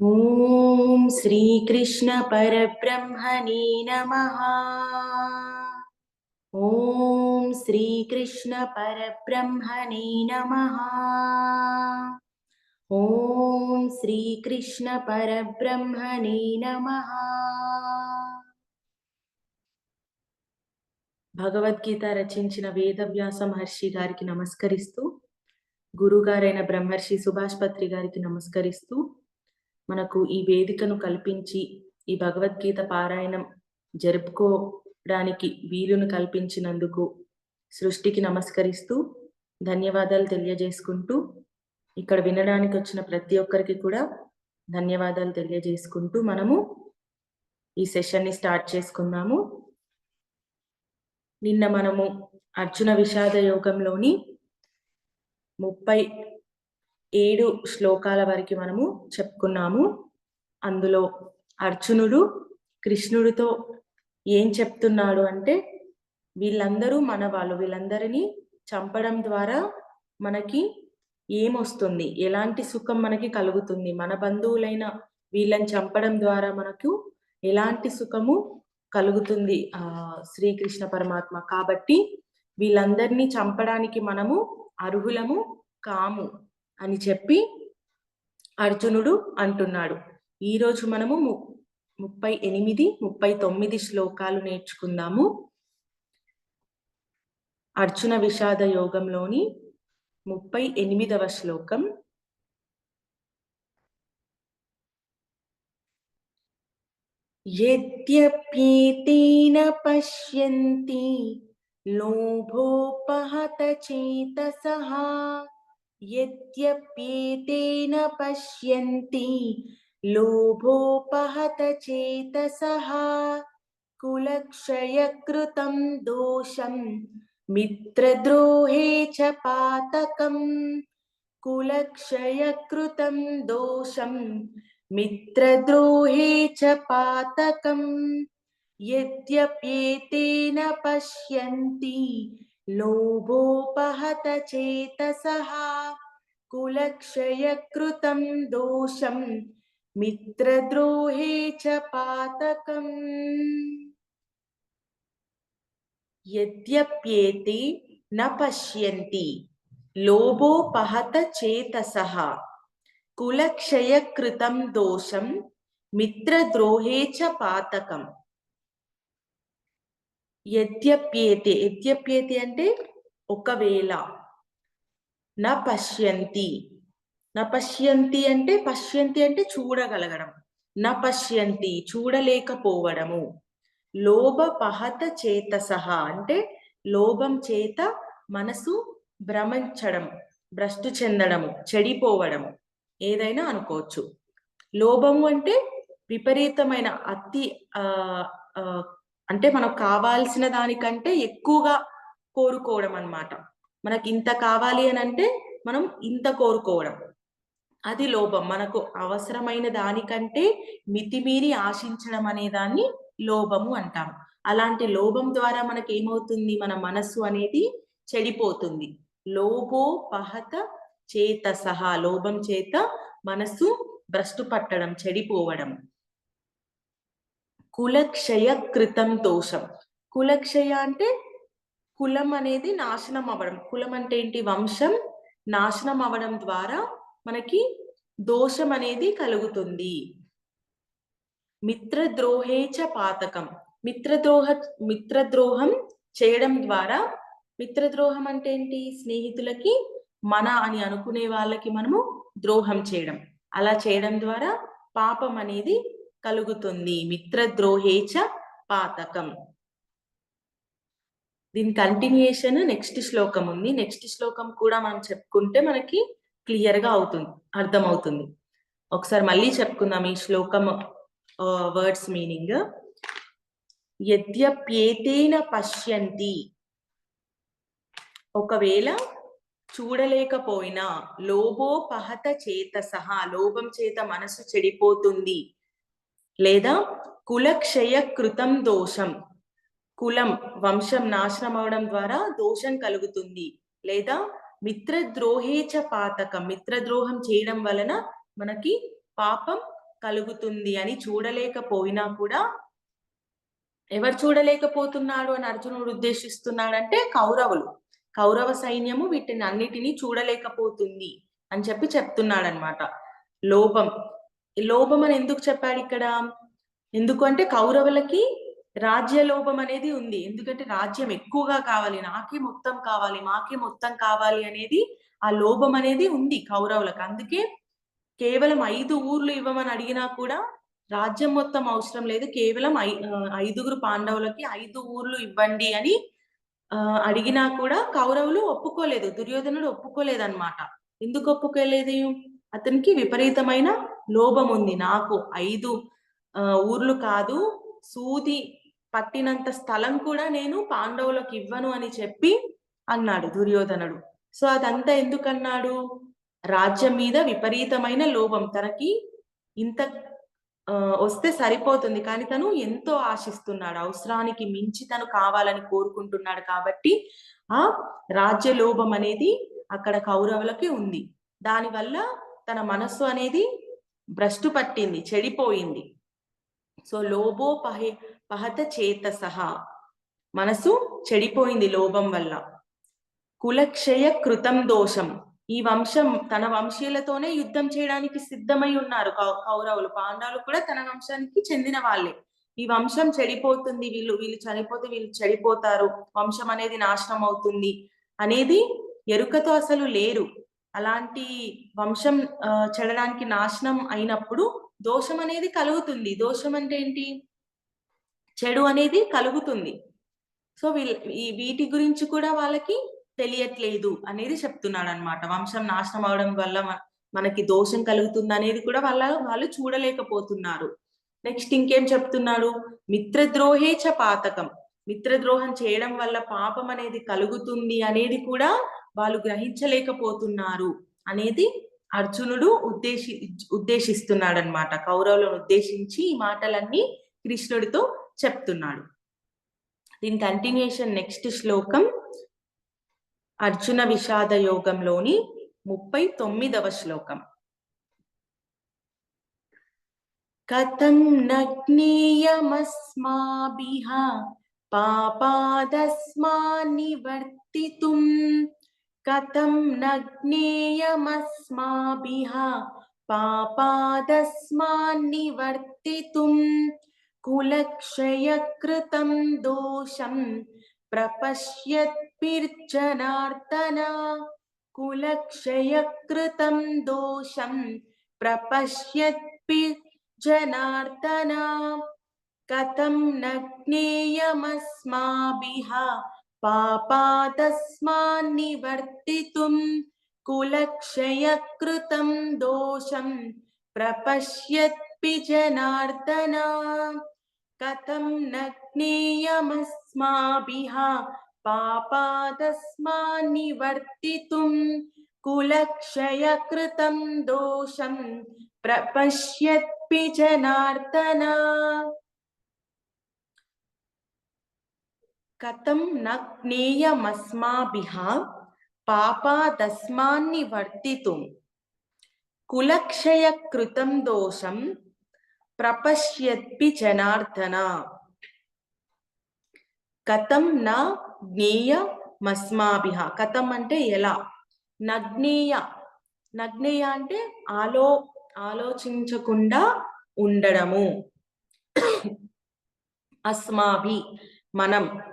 ఓం శ్రీకృష్ణ పరబ్రహ్మణీ నమ. ఓం శ్రీకృష్ణ పరబ్రహ్మణీ నమ. ఓం శ్రీకృష్ణ పరబ్రహ్మణీ నమ. భగవద్గీత రచించిన వేదవ్యాస మహర్షి గారికి నమస్కరిస్తూ గురుగారైన బ్రహ్మర్షి సుభాష్ పత్రి గారికి నమస్కరిస్తూ మనకు ఈ వేదికను కల్పించి ఈ భగవద్గీత పారాయణం జరుపుకోవడానికి వీలును కల్పించినందుకు సృష్టికి నమస్కరిస్తూ ధన్యవాదాలు తెలియజేసుకుంటూ ఇక్కడ వినడానికి వచ్చిన ప్రతి ఒక్కరికి కూడా ధన్యవాదాలు తెలియజేసుకుంటూ మనము ఈ సెషన్ని స్టార్ట్ చేసుకుందాము. నిన్న మనము అర్జున విషాద యోగంలోని ముప్పై ఏడు శ్లోకాల వరకు మనము చెప్పుకున్నాము. అందులో అర్జునుడు కృష్ణుడితో ఏం చెప్తున్నాడు అంటే వీళ్ళందరూ మన వాళ్ళు వీళ్ళందరినీ చంపడం ద్వారా మనకి ఏమొస్తుంది? ఎలాంటి సుఖం మనకి కలుగుతుంది? మన బంధువులైన వీళ్ళని చంపడం ద్వారా మనకు ఎలాంటి సుఖము కలుగుతుంది? ఆ శ్రీకృష్ణ పరమాత్మ. కాబట్టి వీళ్ళందరినీ చంపడానికి మనము అర్హులము కాము. అని చెప్పి అర్జునుడు అంటున్నాడు. ఈరోజు మనము ముప్పై ఎనిమిది ముప్పై తొమ్మిది శ్లోకాలు నేర్చుకుందాము. అర్జున విషాద యోగంలోని ముప్పై ఎనిమిదవ శ్లోకం. యద్యప్యేతేన పశ్యంతి లోభోపహత చేతసహా यद्यप्येतेन पश्यन्ति, लोभोपहत चेतसः, कुलक्षयकृतं दोषं, मित्रद्रोहे च पातकम्, कुलक्षयकृतं दोषं, मित्रद्रोहे च पातकम्। यद्यप्येतेन पश्यन्ति లోభోపహత చేతస కులక్షయకృతం దోషం మిత్రద్రోహే చ పాతకం యద్యప్యేతి న పశ్యంతి లోభోపహత చేతస కులక్షయకృతం దోషం మిత్రద్రోహే చ పాతకం యద్యప్యేతే యద్యప్యేతే అంటే ఒకవేళ. నా పశ్యంతి. న పశ్యంతి అంటే పశ్యంతి అంటే చూడగలగడం. న పశ్యంతి చూడలేకపోవడము. లోభ పహత చేత సహా అంటే లోభం చేత మనసు భ్రమించడం భ్రష్టు చెందడము చెడిపోవడము. ఏదైనా అనుకోవచ్చు. లోభము అంటే విపరీతమైన అతి ఆ అంటే మనకు కావాల్సిన దానికంటే ఎక్కువగా కోరుకోవడం అనమాట మనకి ఇంత కావాలి అని అంటే మనం ఇంత కోరుకోవడం. అది లోభం. మనకు అవసరమైన దానికంటే మితిమీరి ఆశించడం అనే దాన్ని లోభము అంటాం. అలాంటి లోభం ద్వారా మనకి ఏమవుతుంది మన మనస్సు అనేది చెడిపోతుంది. లోభో పహత చేత సహా లోభం చేత మనస్సు భ్రష్టు పట్టడం చెడిపోవడం. కులక్షయ కృతం దోషం. కులక్షయ అంటే కులం అనేది నాశనం అవ్వడం. కులం అంటే ఏంటి? వంశం నాశనం అవ్వడం ద్వారా మనకి దోషం అనేది కలుగుతుంది. మిత్రద్రోహేచ పాతకం. మిత్రద్రోహ మిత్రద్రోహం చేయడం ద్వారా మిత్రద్రోహం అంటే ఏంటి? స్నేహితులకి మన అని అనుకునే వాళ్ళకి మనము ద్రోహం చేయడం. అలా చేయడం ద్వారా పాపం అనేది కలుగుతుంది. మిత్రద్రోహేచ పాతకం. దీని కంటిన్యూషన్ నెక్స్ట్ శ్లోకం ఉంది. నెక్స్ట్ శ్లోకం కూడా మనం చెప్పుకుంటే మనకి క్లియర్గా అవుతుంది అర్థమవుతుంది. ఒకసారి మళ్ళీ చెప్పుకుందాం ఈ శ్లోకం వర్డ్స్ మీనింగ్ యద్యప్యేతేన పశ్యంతి. ఒకవేళ చూడలేకపోయినా లోభోపహత చేత సహా లోభం చేత మనసు చెడిపోతుంది. లేదా కులక్షయ కృతం దోషం. కులం వంశం నాశనం అవడం ద్వారా దోషం కలుగుతుంది. లేదా మిత్రద్రోహేచ పాతకం. మిత్రద్రోహం చేయడం వలన మనకి పాపం కలుగుతుంది అని చూడలేకపోయినా కూడా ఎవరు చూడలేకపోతున్నాడు అని అర్జునుడు ఉద్దేశిస్తున్నాడంటే కౌరవులు. కౌరవ సైన్యము వీటిని అన్నిటినీ చూడలేకపోతుంది అని చెప్పి చెప్తున్నాడు లోపం లోభం అని ఎందుకు చెప్పాడు ఇక్కడ? ఎందుకు అంటే కౌరవులకి రాజ్య లోభం అనేది ఉంది. ఎందుకంటే రాజ్యం ఎక్కువగా కావాలి. నాకే మొత్తం కావాలి మాకే మొత్తం కావాలి అనేది ఆ లోభం అనేది ఉంది కౌరవులకు. అందుకే కేవలం ఐదు ఊర్లు ఇవ్వమని అడిగినా కూడా రాజ్యం మొత్తం అవసరం లేదు. కేవలం ఐ ఐదుగురు పాండవులకి ఐదు ఊర్లు ఇవ్వండి అని అడిగినా కూడా కౌరవులు ఒప్పుకోలేదు. దుర్యోధనుడు ఒప్పుకోలేదు అనమాట ఎందుకు ఒప్పుకోలేదు? అతనికి విపరీతమైన లోభం ఉంది నాకు ఐదు ఊర్లు కాదు సూది పట్టినంత స్థలం కూడా నేను పాండవులకు ఇవ్వను అని చెప్పి అన్నాడు దుర్యోధనుడు. సో అదంతా ఎందుకన్నాడు? రాజ్యం మీద విపరీతమైన లోభం. తనకి ఇంత వస్తే సరిపోతుంది. కానీ తను ఎంతో ఆశిస్తున్నాడు. అవసరానికి మించి తను కావాలని కోరుకుంటున్నాడు కాబట్టి ఆ రాజ్య లోభం అనేది అక్కడ కౌరవులకి ఉంది. దానివల్ల తన మనస్సు అనేది భ్రష్టు పట్టింది చెడిపోయింది. సో లోభో పహే పహత చేత సహా మనసు చెడిపోయింది లోభం వల్ల. కులక్షయ కృతం దోషం. ఈ వంశం తన వంశీయులతోనే యుద్ధం చేయడానికి సిద్ధమై ఉన్నారు కౌ- కౌరవులు. పాండవులు కూడా తన వంశానికి చెందిన వాళ్ళే. ఈ వంశం చెడిపోతుంది వీళ్ళు వీళ్ళు చనిపోతే వీళ్ళు చెడిపోతారు. వంశం అనేది నాశనం అవుతుంది అనేది ఎరుకతో అసలు లేరు. అలాంటి వంశం చెడడానికి నాశనం అయినప్పుడు దోషం అనేది కలుగుతుంది. దోషం అంటే ఏంటి? చెడు అనేది కలుగుతుంది. సో వీళ్ళ ఈ వీటి గురించి కూడా వాళ్ళకి తెలియట్లేదు అనేది చెప్తున్నాడు అనమాట వంశం నాశనం అవడం వల్ల మనకి దోషం కలుగుతుంది అనేది కూడా వాళ్ళ వాళ్ళు చూడలేకపోతున్నారు. నెక్స్ట్ ఇంకేం చెప్తున్నాడు? మిత్రద్రోహే చ పాతకం. మిత్రద్రోహం చేయడం వల్ల పాపం అనేది కలుగుతుంది అనేది కూడా వాళ్ళు గ్రహించలేకపోతున్నారు అనేది అర్జునుడు ఉద్దేశి ఉద్దేశిస్తున్నాడు అనమాట కౌరవులను ఉద్దేశించి ఈ మాటలన్నీ కృష్ణుడితో చెప్తున్నాడు. దీని కంటిన్యూషన్ నెక్స్ట్ శ్లోకం అర్జున విషాద యోగంలోని ముప్పై తొమ్మిదవ శ్లోకం. కథం నగ్నేయమస్మాభిః పాపాదస్మాన్నివర్తితుం కథం నగ్నేయమస్మాభిః పాపాదస్మాన్నివర్తితుం కులక్షయకృతం దోషం ప్రపశ్యత్పిర్జనార్దన కులక్షయకృతం దోషం ప్రపశ్యత్పి జనార్దన కథం నగ్నేయమస్మాభిః పాపాదస్మాన్నివర్తితుం కులక్షయకృతం దోషం ప్రపశ్యత్పి జనార్దన కథం నగ్నేయమస్మాభిః పాపాదస్మాన్నివర్తితుం కులక్షయకృతం దోషం ప్రపశ్యత్పి జనార్దన కథం న జ్ఞేయమస్మాభిః పాపాదస్మాన్నివర్తితుం. కులక్షయకృతం దోషం ప్రపశ్యత్పి జనార్దన. కథం న జ్ఞేయమస్మాభిః కథం అంటే ఎలా? నగ్నేయ. నగ్నేయ అంటే ఆలో ఆలోచించకుండా ఉండడము. అస్మాభి మనం.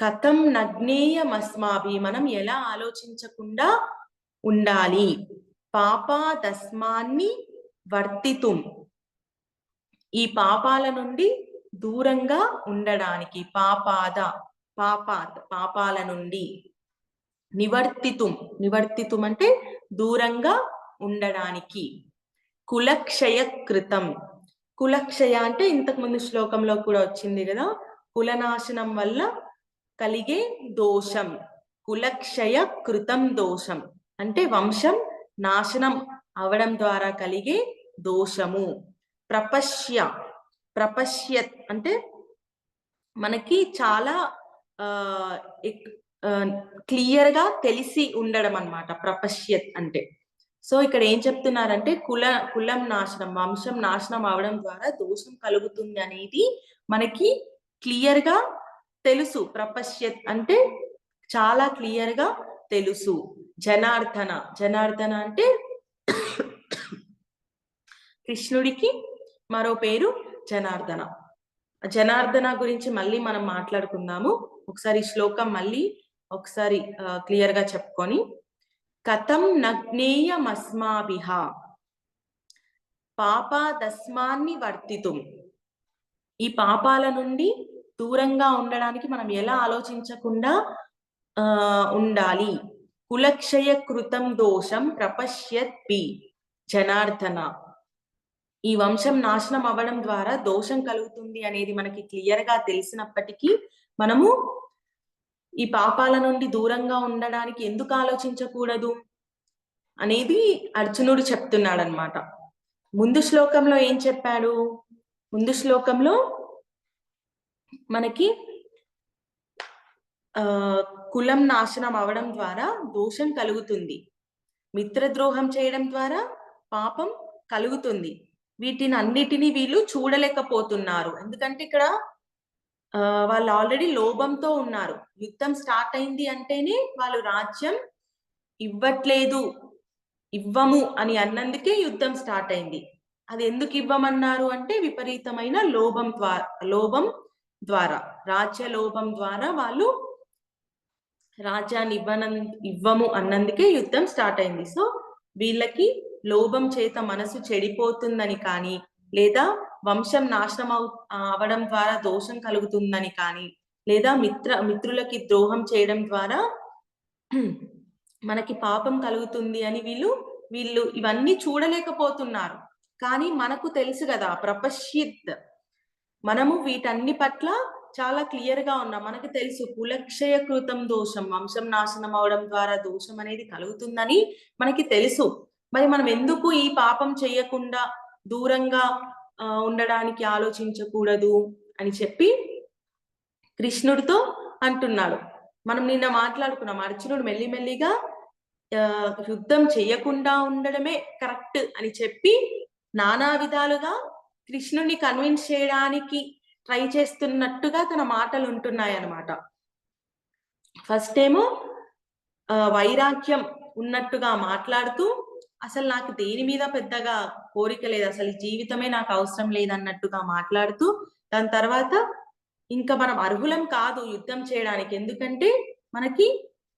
కథం నగ్నేయమస్మాభి మనం ఎలా ఆలోచించకుండా ఉండాలి? పాపాదస్మాన్ని వర్తితుం. ఈ పాపాల నుండి దూరంగా ఉండడానికి పాపాద పాపాత్ పాపాల నుండి నివర్తితుం. నివర్తితుం అంటే దూరంగా ఉండడానికి. కులక్షయ కృతం కులక్షయ అంటే ఇంతకు ముందు శ్లోకంలో కూడా వచ్చింది కదా? కులనాశనం వల్ల కలిగే దోషం. కులక్షయ కృతం దోషం. అంటే వంశం నాశనం అవడం ద్వారా కలిగే దోషము. ప్రపశ్య. ప్రపశ్యత్ అంటే మనకి చాలా క్లియర్గా తెలిసి ఉండడం అన్నమాట ప్రపశ్యత్ అంటే. సో ఇక్కడ ఏం చెప్తున్నారంటే కుల కులం నాశనం వంశం నాశనం అవడం ద్వారా దోషం కలుగుతుంది అనేది మనకి క్లియర్గా తెలుసు ప్రపశ్యత్ అంటే చాలా క్లియర్గా తెలుసు. జనార్దన జనార్దన అంటే కృష్ణుడికి మరో పేరు జనార్దన. జనార్దన గురించి మళ్ళీ మనం మాట్లాడుకుందాము. ఒకసారి శ్లోకం మళ్ళీ ఒకసారి క్లియర్గా చెప్పుకొని. కథం నగ్నేయమస్మాభిహ. పాపాదస్మాన్ని వర్తితుం. ఈ పాపాల నుండి దూరంగా ఉండడానికి మనం ఎలా ఆలోచించకుండా ఆ ఉండాలి? కులక్షయ కృతం దోషం ప్రపశ్యత్ పి. జనార్దన. ఈ వంశం నాశనం అవ్వడం ద్వారా దోషం కలుగుతుంది అనేది మనకి క్లియర్గా తెలిసినప్పటికీ మనము ఈ పాపాల నుండి దూరంగా ఉండడానికి ఎందుకు ఆలోచించకూడదు అనేది అర్జునుడు చెప్తున్నాడు అనమాట ముందు శ్లోకంలో ఏం చెప్పాడు? ముందు శ్లోకంలో మనకి ఆ కులం నాశనం అవడం ద్వారా దోషం కలుగుతుంది. మిత్రద్రోహం చేయడం ద్వారా పాపం కలుగుతుంది. వీటిని అన్నిటినీ వీళ్ళు చూడలేకపోతున్నారు. ఎందుకంటే ఇక్కడ వాళ్ళు ఆల్రెడీ లోభంతో ఉన్నారు. యుద్ధం స్టార్ట్ అయింది అంటేనే వాళ్ళు రాజ్యం ఇవ్వట్లేదు ఇవ్వము అని అన్నందుకే యుద్ధం స్టార్ట్ అయింది. అది ఎందుకు ఇవ్వమన్నారు అంటే విపరీతమైన లోభం ద్వారా లోభం ద్వారా రాజ్య లోభం ద్వారా వాళ్ళు రాజ్యాన్ని ఇవ్వన ఇవ్వము అన్నందుకే యుద్ధం స్టార్ట్ అయింది. సో వీళ్ళకి లోభం చేత మనసు చెడిపోతుందని కానీ లేదా వంశం నాశనం అవు అవడం ద్వారా దోషం కలుగుతుందని కానీ లేదా మిత్ర మిత్రులకి ద్రోహం చేయడం ద్వారా మనకి పాపం కలుగుతుంది అని వీళ్ళు వీళ్ళు ఇవన్నీ చూడలేకపోతున్నారు. కానీ మనకు తెలుసు కదా ప్రపశ్యిత్ మనము వీటన్ని పట్ల చాలా క్లియర్గా ఉన్నాం. మనకు తెలుసు కులక్షయ కృతం దోషం వంశం నాశనం అవడం ద్వారా దోషం అనేది కలుగుతుందని మనకి తెలుసు. మరి మనం ఎందుకు ఈ పాపం చేయకుండా దూరంగా ఉండడానికి ఆలోచించకూడదు అని చెప్పి కృష్ణుడితో అంటున్నాడు. మనం నిన్న మాట్లాడుకున్నాం. అర్జునుడు మెల్లిమెల్లిగా యుద్ధం చేయకుండా ఉండడమే కరెక్ట్ అని చెప్పి నానా విధాలుగా కృష్ణుడిని కన్విన్స్ చేయడానికి ట్రై చేస్తున్నట్టుగా తన మాటలు ఉంటున్నాయి అన్నమాట ఫస్ట్ ఏమో వైరాగ్యం ఉన్నట్టుగా మాట్లాడుతూ అసలు నాకు దేని మీద పెద్దగా కోరిక లేదు అసలు జీవితమే నాకు అవసరం లేదన్నట్టుగా మాట్లాడుతూ దాని తర్వాత ఇంకా మనం అర్హులం కాదు యుద్ధం చేయడానికి. ఎందుకంటే మనకి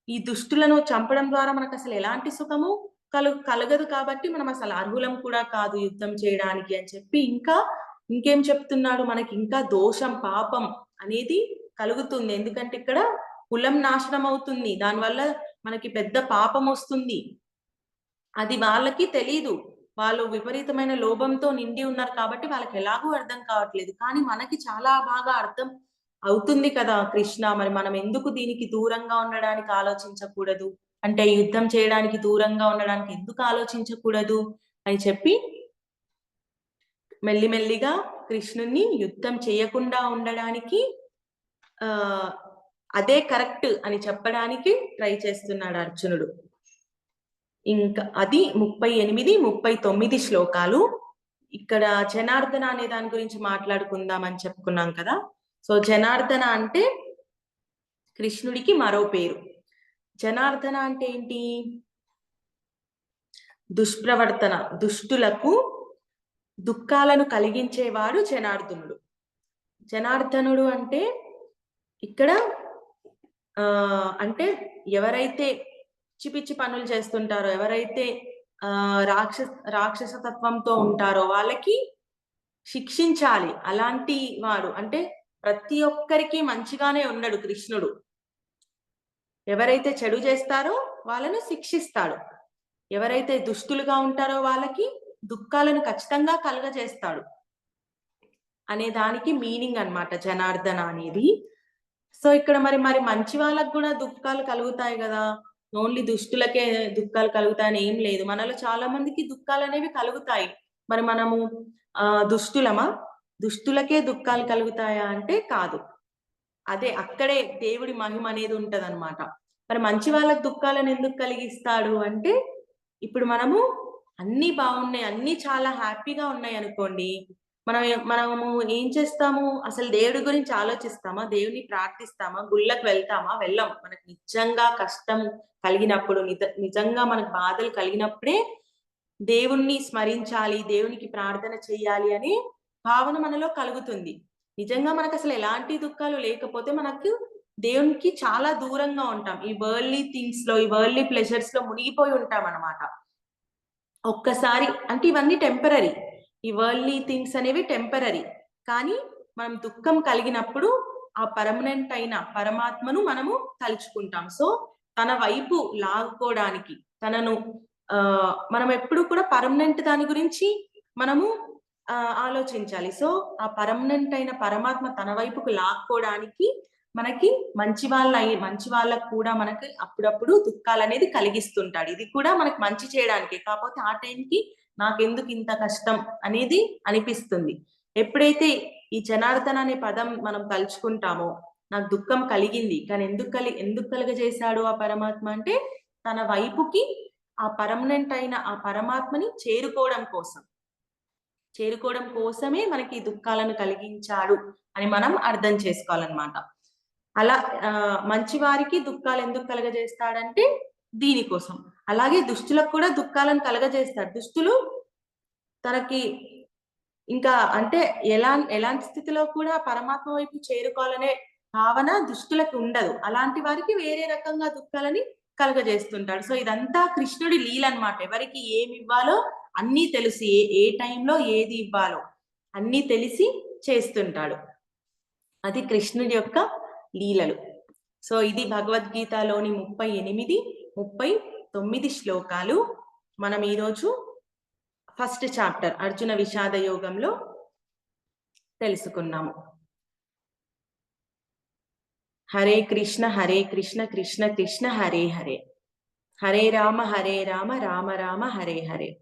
ఈ దుష్టులను చంపడం ద్వారా మనకు అసలు ఎలాంటి సుఖము? కలుగు కలగదు కాబట్టి మనం అసలు అర్హులం కూడా కాదు యుద్ధం చేయడానికి అని చెప్పి ఇంకా ఇంకేం చెప్తున్నాడు మనకి ఇంకా దోషం పాపం అనేది కలుగుతుంది. ఎందుకంటే ఇక్కడ కులం నాశనం అవుతుంది. దానివల్ల మనకి పెద్ద పాపం వస్తుంది. అది వాళ్ళకి తెలీదు. వాళ్ళు విపరీతమైన లోభంతో నిండి ఉన్నారు కాబట్టి వాళ్ళకి ఎలాగో అర్థం కావట్లేదు. కానీ మనకి చాలా బాగా అర్థం అవుతుంది కదా కృష్ణ. మరి మనం ఎందుకు దీనికి దూరంగా ఉండడానికి ఆలోచించకూడదు? అంటే యుద్ధం చేయడానికి దూరంగా ఉండడానికి ఎందుకు ఆలోచించకూడదు అని చెప్పి మెల్లిమెల్లిగా కృష్ణుని యుద్ధం చేయకుండా ఉండడానికి ఆ అదే కరెక్ట్ అని చెప్పడానికి ట్రై చేస్తున్నాడు అర్జునుడు. ఇంకా అది ముప్పై ఎనిమిది ముప్పై తొమ్మిది శ్లోకాలు. ఇక్కడ జనార్దన అనే దాని గురించి మాట్లాడుకుందాం అని చెప్పుకున్నాం కదా. సో జనార్దన అంటే కృష్ణుడికి మరో పేరు. జనార్దన అంటే ఏంటి? దుష్ప్రవర్తన దుష్టులకు దుఃఖాలను కలిగించేవాడు జనార్దనుడు. జనార్దనుడు అంటే ఇక్కడ ఆ అంటే ఎవరైతే పిచ్చి పిచ్చి పనులు చేస్తుంటారో ఎవరైతే ఆ రాక్షస రాక్షస తత్వంతో ఉంటారో వాళ్ళకి శిక్షించాలి. అలాంటి వాడు అంటే ప్రతి ఒక్కరికి మంచిగానే ఉన్నాడు కృష్ణుడు. ఎవరైతే చెడు చేస్తారో వాళ్ళను శిక్షిస్తాడు. ఎవరైతే దుష్టులుగా ఉంటారో వాళ్ళకి దుఃఖాలను ఖచ్చితంగా కలుగజేస్తాడు. అనే దానికి మీనింగ్ అనమాట జనార్దన అనేది. సో ఇక్కడ మరి మరి మంచి వాళ్ళకు కూడా దుఃఖాలు కలుగుతాయి కదా. ఓన్లీ దుష్టులకే దుఃఖాలు కలుగుతాయని ఏం లేదు. మనలో చాలా మందికి దుఃఖాలు అనేవి కలుగుతాయి. మరి మనము ఆ దుష్టులమా? దుష్టులకే దుఃఖాలు కలుగుతాయా అంటే కాదు. అదే అక్కడే దేవుడి మహిమ అనేది ఉంటది అనమాట మరి మంచి వాళ్ళకి దుఃఖాలను ఎందుకు కలిగిస్తాడు అంటే ఇప్పుడు మనము అన్ని బాగున్నాయి అన్ని చాలా హ్యాపీగా ఉన్నాయి అనుకోండి మనం మనము ఏం చేస్తాము? అసలు దేవుడి గురించి ఆలోచిస్తామా? దేవుని ప్రార్థిస్తామా? గుళ్ళకు వెళ్తామా? వెళ్ళం. మనకు నిజంగా కష్టం కలిగినప్పుడు నిజ- నిజంగా మనకు బాధలు కలిగినప్పుడే దేవుణ్ణి స్మరించాలి దేవునికి ప్రార్థన చేయాలి అనే భావన మనలో కలుగుతుంది. నిజంగా మనకు అసలు ఎలాంటి దుఃఖాలు లేకపోతే మనకు దేవునికి చాలా దూరంగా ఉంటాం. ఈ వరల్డ్లీ థింగ్స్లో ఈ వరల్డ్లీ ప్లెజర్స్లో మునిగిపోయి ఉంటాం అన్నమాట ఒక్కసారి అంటే ఇవన్నీ టెంపరీ ఈ వరల్డ్లీ థింగ్స్ అనేవి టెంపరీ కానీ మనం దుఃఖం కలిగినప్పుడు ఆ పర్మనెంట్ అయిన పరమాత్మను మనము తలుచుకుంటాం. సో తన వైపు లాగుకోవడానికి తనను ఆ మనం ఎప్పుడు కూడా పర్మనెంట్ దాని గురించి మనము ఆలోచించాలి. సో ఆ పర్మనెంట్ అయిన పరమాత్మ తన వైపుకు లాక్కోవడానికి మనకి మంచి వాళ్ళ మంచి వాళ్ళకు కూడా మనకి అప్పుడప్పుడు దుఃఖాలు అనేది కలిగిస్తుంటాడు. ఇది కూడా మనకి మంచి చేయడానికి. కాకపోతే ఆ టైంకి నాకెందుకు ఇంత కష్టం అనేది అనిపిస్తుంది. ఎప్పుడైతే ఈ జనార్దన అనే పదం మనం తలుచుకుంటామో నాకు దుఃఖం కలిగింది. కానీ ఎందుకు కలి ఎందుకు కలుగజేశాడు ఆ పరమాత్మ అంటే తన వైపుకి ఆ పర్మనెంట్ అయిన ఆ పరమాత్మని చేరుకోవడం కోసం. చేరుకోవడం కోసమే మనకి దుఃఖాలను కలిగించాడు అని మనం అర్థం చేసుకోవాలన్నమాట. అలా ఆ, మంచి వారికి దుఃఖాలు ఎందుకు కలగజేస్తాడంటే దీనికోసం అలాగే దుష్టులకు కూడా దుఃఖాలను కలగజేస్తాడు. దుష్టులు తనకి ఇంకా అంటే ఎలా ఎలాంటి స్థితిలో కూడా పరమాత్మ వైపు చేరుకోవాలనే భావన దుష్టులకు ఉండదు. అలాంటి వారికి వేరే రకంగా దుఃఖాలని కలగజేస్తుంటాడు. సో ఇదంతా కృష్ణుడి లీల అన్నమాట ఎవరికి ఏమి ఇవ్వాలో అన్నీ తెలిసి ఏ ఏ టైంలో ఏది ఇవ్వాలో అన్నీ తెలిసి చేస్తుంటాడు. అది కృష్ణుడి యొక్క లీలలు. సో ఇది భగవద్గీతలోని ముప్పై ఎనిమిది ముప్పై తొమ్మిది శ్లోకాలు. మనం ఈరోజు ఫస్ట్ చాప్టర్ అర్జున విషాద యోగంలో తెలుసుకున్నాము. హరే కృష్ణ హరే కృష్ణ కృష్ణ కృష్ణ హరే హరే. హరే రామ హరే రామ రామ రామ హరే హరే.